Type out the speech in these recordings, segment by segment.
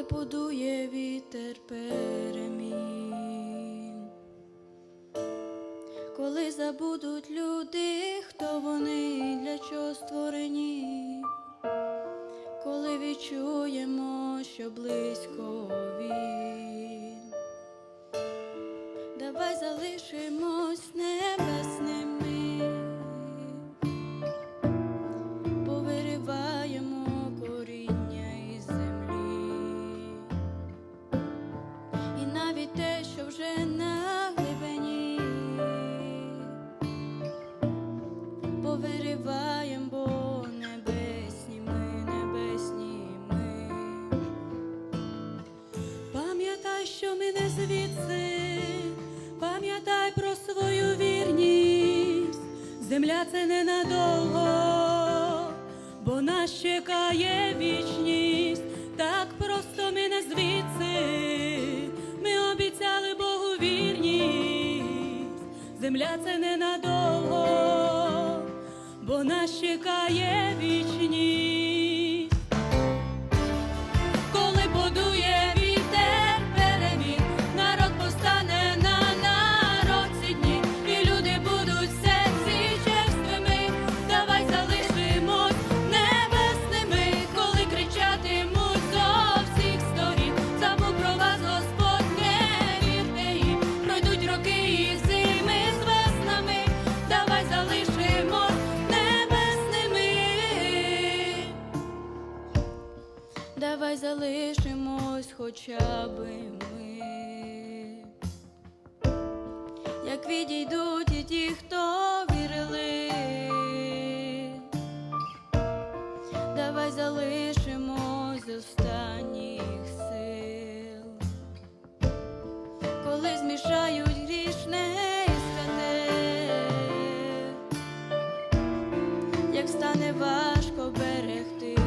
коли подує вітер перемін, коли забудуть люди, хто вони, для чого створені, коли відчуємо, що близько він. Давай залишимось небесними, повириваємо, бо небесні ми, небесні. Пам'ятай, що ми не звідси, пам'ятай про свою вірність. Земля це ненадовго, бо нас чекає вічність. Так просто ми не звідси. Ми обіцяли Богу вірність. Земля це ненадовго, нас чекає вічність. Хоча би ми, як відійдуть і ті, хто вірили, давай залишимось з останніх сил, коли змішають грішне і святе, як стане важко берегти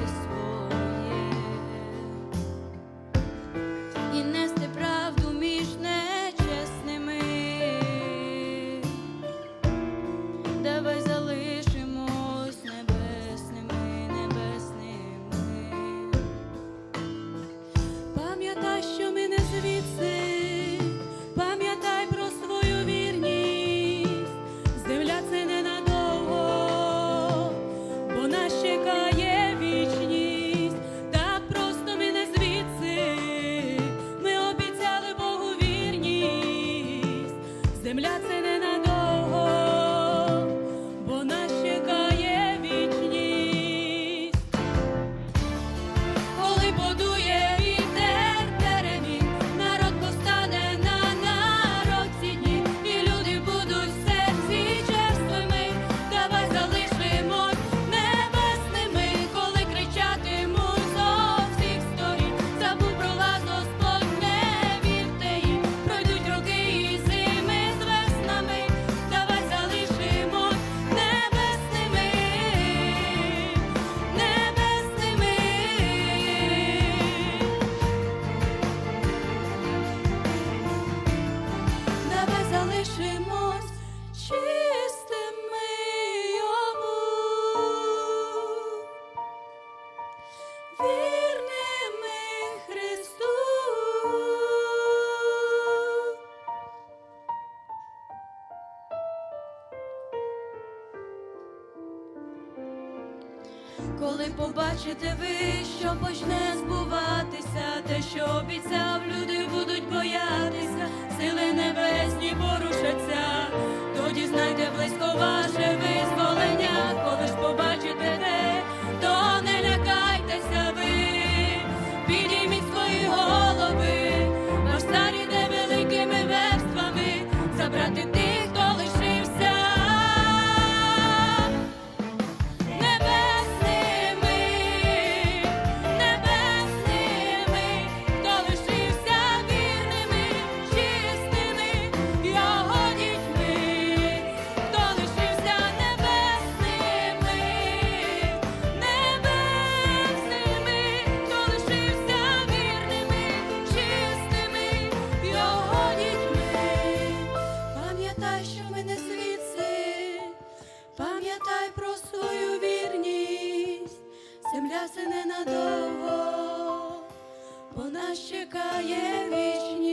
вірними Христу. Коли побачите ви, що почне збуватися, те, що обіцяв, люди будуть боятися, сили небесні порушаться, що мене звідси, пам'ятай про свою вірність, земля це ненадовго, бо нас чекає вічність.